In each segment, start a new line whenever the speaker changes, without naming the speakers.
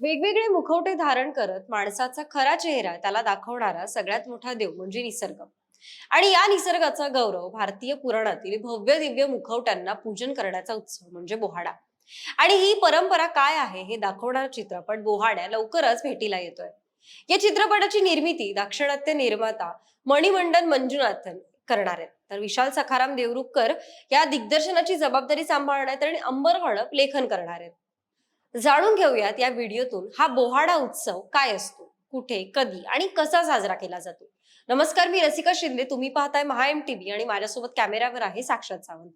वेगवेगळे मुखवटे धारण करत माणसाचा खरा चेहरा त्याला दाखवणारा सगळ्यात मोठा देव म्हणजे निसर्ग. आणि या निसर्गाचा गौरव भारतीय पुराणातील भव्य दिव्य मुखवट्यांना पूजन करण्याचा उत्सव म्हणजे बोहाडा. आणि ही परंपरा काय आहे हे दाखवणारा चित्रपट बोहाड्या लवकरच भेटीला येतोय. या चित्रपटाची निर्मिती दाक्षिणात्य निर्माता मणिमंडन मंजुनाथन करणार आहेत. तर विशाल सखाराम देवरुखकर या दिग्दर्शनाची जबाबदारी सांभाळणार आहेत आणि अंबर हडप लेखन करणार आहेत. जाणून घेऊयात या व्हिडिओतून हा बोहाडा उत्सव काय असतो कुठे कधी आणि कसा साजरा केला जातो. नमस्कार मी रसिका शिंदे. तुम्ही पाहताय महा एम टीव्ही आणि माझ्यासोबत कॅमेऱ्यावर आहे साक्षात सावंत.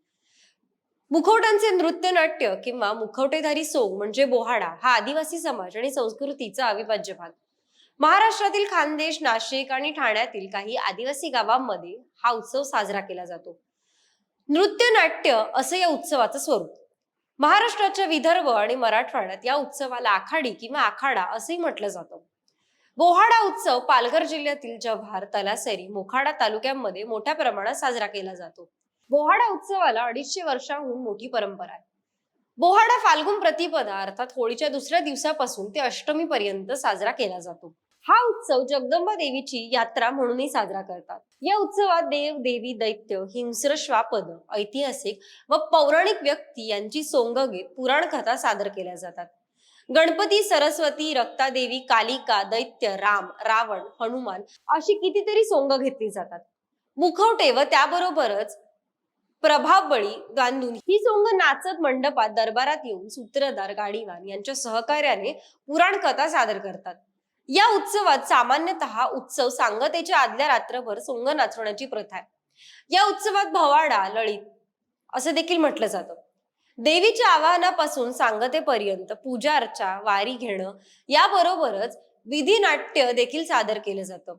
मुखवटांचे नृत्य नाट्य किंवा मुखवटेधारी सोंग म्हणजे बोहाडा हा आदिवासी समाज आणि संस्कृतीचा अविभाज्य भाग. महाराष्ट्रातील खानदेश नाशिक आणि ठाण्यातील काही आदिवासी गावांमध्ये हा उत्सव साजरा केला जातो. नृत्य नाट्य असं या उत्सवाचं स्वरूप. महाराष्ट्राच्या विदर्भ आणि मराठवाड्यात या उत्सवाला आखाडी किंवा आखाडा असंही म्हटलं जातं. बोहाडा उत्सव पालघर जिल्ह्यातील जव्हार तलासरी मोखाडा तालुक्यांमध्ये मोठ्या प्रमाणात साजरा केला जातो. बोहाडा उत्सवाला अडीचशे वर्षांहून मोठी परंपरा आहे. बोहाडा फाल्गुन प्रतिपदा अर्थात होळीच्या दुसऱ्या दिवसापासून ते अष्टमीपर्यंत साजरा केला जातो. हा उत्सव जगदंबा देवीची यात्रा म्हणूनही साजरा करतात. या उत्सवात देव देवी दैत्य हिंस्र श्वापद ऐतिहासिक व पौराणिक व्यक्ती यांची सोंग पुराण कथा सादर केल्या जातात. गणपती सरस्वती रक्तादेवी कालिका दैत्य राम रावण हनुमान अशी कितीतरी सोंग घेतली जातात. मुखवटे व त्याबरोबरच प्रभावबळी गांधून ही सोंग नाचत मंडपात दरबारात येऊन सूत्रधार गाडीवान यांच्या सहकार्याने पुराण कथा सादर करतात. या उत्सवात सामान्यतः उत्सव सांगतेच्या आदल्या रात्रभर सोंग नाचवण्याची प्रथा आहे. या उत्सवात भवाडा लळीत असं देखील म्हटलं जातं. देवीच्या आवाहनापासून सांगतेपर्यंत पूजा अर्चा वारी घेणं याबरोबरच विधी नाट्य देखील सादर केलं जातं.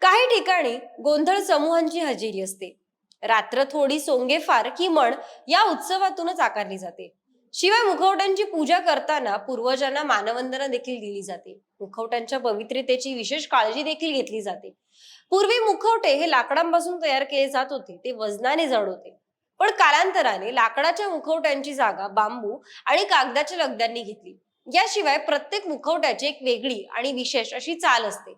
काही ठिकाणी गोंधळ समूहांची हजेरी असते. रात्र थोडी सोंगे फार की म्हण या उत्सवातूनच आकारली जाते. शिवाय मुखवट्यांची पूजा करताना पूर्वजांना मानवंदना देखील दिली जाते. मुखवट्यांच्या पवित्रतेची विशेष काळजी देखील घेतली जाते. पूर्वी मुखवटे हे लाकडांपासून तयार केले जात होते ते वजनाने जड होते. पण कालांतराने लाकडाच्या मुखवट्यांची जागा बांबू आणि कागदाच्या लगद्यांनी घेतली. याशिवाय प्रत्येक मुखवट्याची एक वेगळी आणि विशेष अशी चाल असते.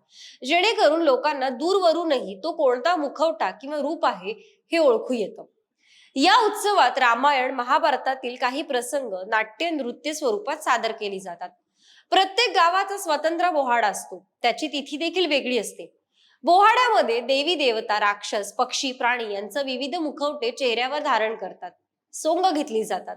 जेणेकरून लोकांना दूरवरूनही तो कोणता मुखवटा किंवा रूप आहे हे ओळखू येतं. या उत्सवात रामायण महाभारतातील काही प्रसंग नाट्य नृत्य स्वरूपात सादर केली जातात. प्रत्येक गावाचा स्वतंत्र बोहाडा असतो. त्याची तिथी देखील वेगळी असते. बोहाड्यामध्ये देवी देवता राक्षस पक्षी प्राणी यांचं विविध मुखवटे चेहऱ्यावर धारण करतात. सोंग घेतली जातात.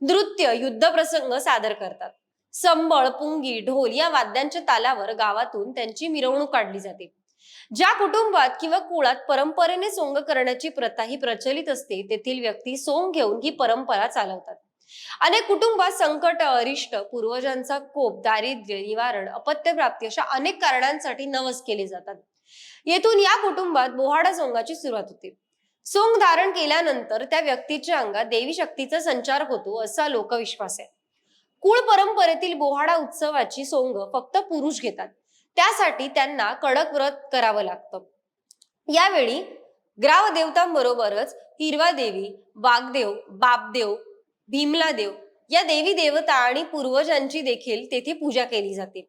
नृत्य युद्ध प्रसंग सादर करतात. संबळ पुंगी ढोल या वाद्यांच्या तालावर गावातून त्यांची मिरवणूक काढली जाते. ज्या कुटुंबात किंवा कुळात परंपरेने सोंग करण्याची प्रथा ही प्रचलित असते तेथील व्यक्ती सोंग घेऊन ही परंपरा चालवतात. अनेक कुटुंबात संकट अरिष्ट पूर्वजांचा कोप दारिद्र्य निवारण अपत्य प्राप्ती अशा अनेक कारणांसाठी नवस केले जातात. येथून या कुटुंबात बोहाडा सोंगाची सुरुवात होते. सोंग धारण केल्यानंतर त्या व्यक्तीच्या अंगात देवी शक्तीचा संचार होतो असा लोकविश्वास आहे. कुळ परंपरेतील बोहाडा उत्सवाची सोंग फक्त पुरुष घेतात. त्यासाठी त्यांना कडक व्रत करावं लागतं. यावेळी ग्रामदेवतांबरोबरच हिरवा देवी वाघदेव बापदेव भीमला देव या देवी देवता आणि पूर्वजांची देखील तेथे पूजा केली जाते.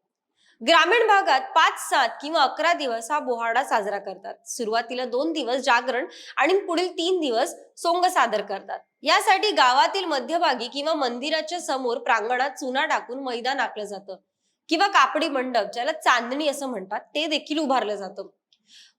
ग्रामीण भागात पाच सात किंवा अकरा दिवस हा बोहाडा साजरा करतात. सुरुवातीला दोन दिवस जागरण आणि पुढील तीन दिवस सोंग सादर करतात. यासाठी गावातील मध्यभागी किंवा मंदिराच्या समोर प्रांगणात चुना टाकून मैदान आखलं जातं. किंवा कापडी मंडप ज्याला चांदणी असं म्हणतात ते देखील उभारलं जातं.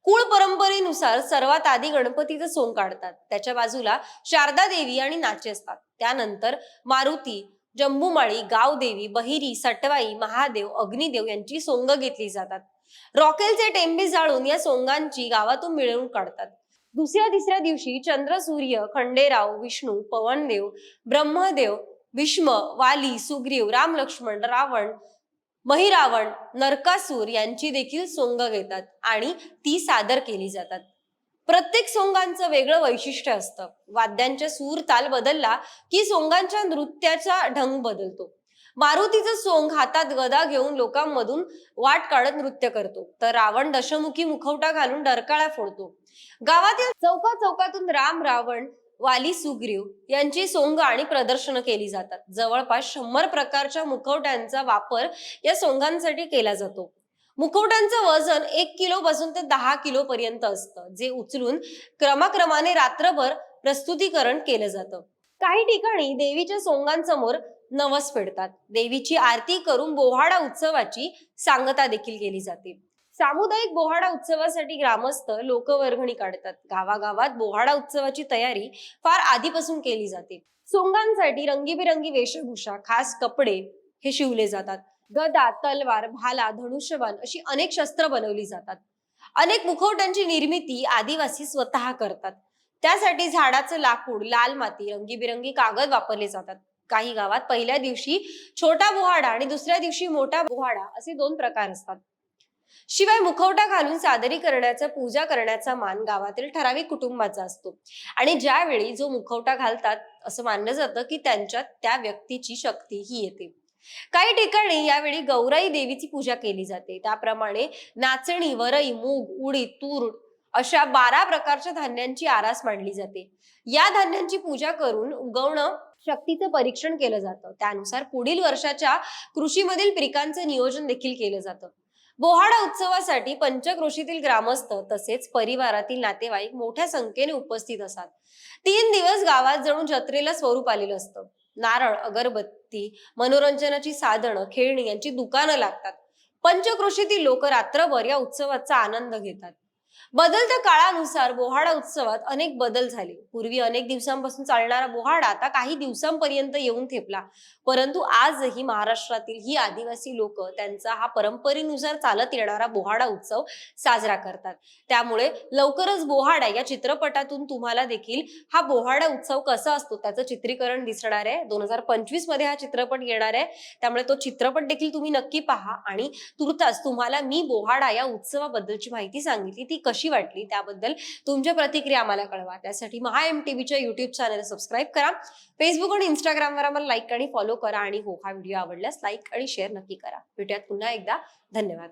कुळ परंपरेनुसार सर्वात आधी गणपतीचं सोंग काढतात. त्याच्या बाजूला शारदा देवी आणि नाचे असतात. त्यानंतर मारुती जंबूमाळी गावदेवी बहिरी सटवाई महादेव अग्निदेव यांची सोंग घेतली जातात. रॉकेलचे टेंबे जाळून या सोंगांची गावातून मिळवून काढतात. दुसऱ्या तिसऱ्या दिवशी चंद्र सूर्य खंडेराव विष्णू पवनदेव ब्रह्मदेव भीष्म वाली सुग्रीव राम लक्ष्मण रावण महिरावण नरकासूर यांची देखील सोंग घेतात आणि ती सादर केली जातात. प्रत्येक सोंगांचं वेगळं वैशिष्ट्य असतं. वाद्यांच्या सूर ताल बदलला की सोंगांच्या नृत्याचा ढंग बदलतो. मारुतीचं सोंग हातात गदा घेऊन लोकांमधून वाट काढत नृत्य करतो. तर रावण दशमुखी मुखवटा घालून डरकाळा फोडतो. गावातील चौका चौकातून राम रावण वाली सुग्रीव यांची सोंग आणि प्रदर्शनं केली जातात. जवळपास शंभर प्रकारच्या मुखवट्यांचा वापर या सोंगांसाठी केला जातो. मुखवट्यांचं वजन एक किलो पासून ते दहा किलो पर्यंत असतं जे उचलून क्रमाक्रमाने रात्रभर प्रस्तुतीकरण केलं जातं. काही ठिकाणी देवीच्या सोंगांसमोर नवस फेडतात. देवीची आरती करून बोहाडा उत्सवाची सांगता देखील केली जाते. सामुदायिक बोहाडा उत्सवासाठी ग्रामस्थ लोकवर्गणी काढतात. गावागावात बोहाडा उत्सवाची तयारी फार आधीपासून केली जाते. सोंगांसाठी रंगीबेरंगी वेशभूषा खास कपडे हे शिवले जातात. गदा तलवार भाला धनुष्यबाण अशी अनेक शस्त्र बनवली जातात. अनेक मुखवट्यांची निर्मिती आदिवासी स्वतः करतात. त्यासाठी झाडाचं लाकूड लाल माती रंगीबिरंगी कागद वापरले जातात. काही गावात पहिल्या दिवशी छोटा बोहाडा आणि दुसऱ्या दिवशी मोठा बोहाडा असे दोन प्रकार असतात. शिवाय मुखवटा घालून सादरीकरणाचा पूजा करण्याचा मान गावातील ठराविक कुटुंबाचा असतो. आणि ज्यावेळी जो मुखवटा घालतात असं मानलं जातं की त्यांच्यात त्या व्यक्तीची शक्ती ही येते. काही ठिकाणी यावेळी गौराई देवीची पूजा केली जाते. त्याप्रमाणे नाचणी वरई मूग उडीद तूर अशा बारा प्रकारच्या धान्यांची आरास मांडली जाते. या धान्यांची पूजा करून उगवणं शक्तीचं परीक्षण केलं जातं. त्यानुसार पुढील वर्षाच्या कृषीमधील पिकांचं नियोजन देखील केलं जातं. बोहाडा उत्सवासाठी पंचक्रोशीतील ग्रामस्थ तसेच परिवारातील नातेवाईक मोठ्या संख्येने उपस्थित असतात. तीन दिवस गावात जणू जत्रेला स्वरूप आलेलं असतं. नारळ अगरबत्ती मनोरंजनाची साधनं खेळणी यांची दुकानं लागतात. पंचक्रोशीतील लोक रात्रभर या उत्सवाचा आनंद घेतात. बदलत्या काळानुसार बोहाडा उत्सवात अनेक बदल झाले. पूर्वी अनेक दिवसांपासून चालणारा बोहाडा आता काही दिवसांपर्यंत येऊन ठेपला परंतु आजही महाराष्ट्रातील ही आदिवासी लोक त्यांचा हा परंपरेनुसार चालत येणारा बोहाडा उत्सव साजरा करतात. त्यामुळे लवकरच बोहाडा या चित्रपटातून तुम्हाला देखील हा बोहाडा उत्सव कसा असतो त्याचं चित्रीकरण दिसणार आहे. दोन हजार पंचवीसमध्ये हा चित्रपट येणार आहे. त्यामुळे तो चित्रपट देखील तुम्ही नक्की पहा आणि तुर्तास तुम्हाला मी बोहाडा या उत्सवाबद्दलची माहिती सांगितली. ती कशी कशी वाटली त्याबद्दल तुमच्या प्रतिक्रिया आम्हाला कळवा. त्यासाठी महा एम टीव्हीच्या युट्यूब चॅनल सबस्क्राईब करा. फेसबुक आणि इंस्टाग्रामवर आम्हाला लाईक आणि फॉलो करा आणि हो हा व्हिडिओ आवडल्यास लाईक आणि शेअर नक्की करा. भेटूयात पुन्हा एकदा. धन्यवाद.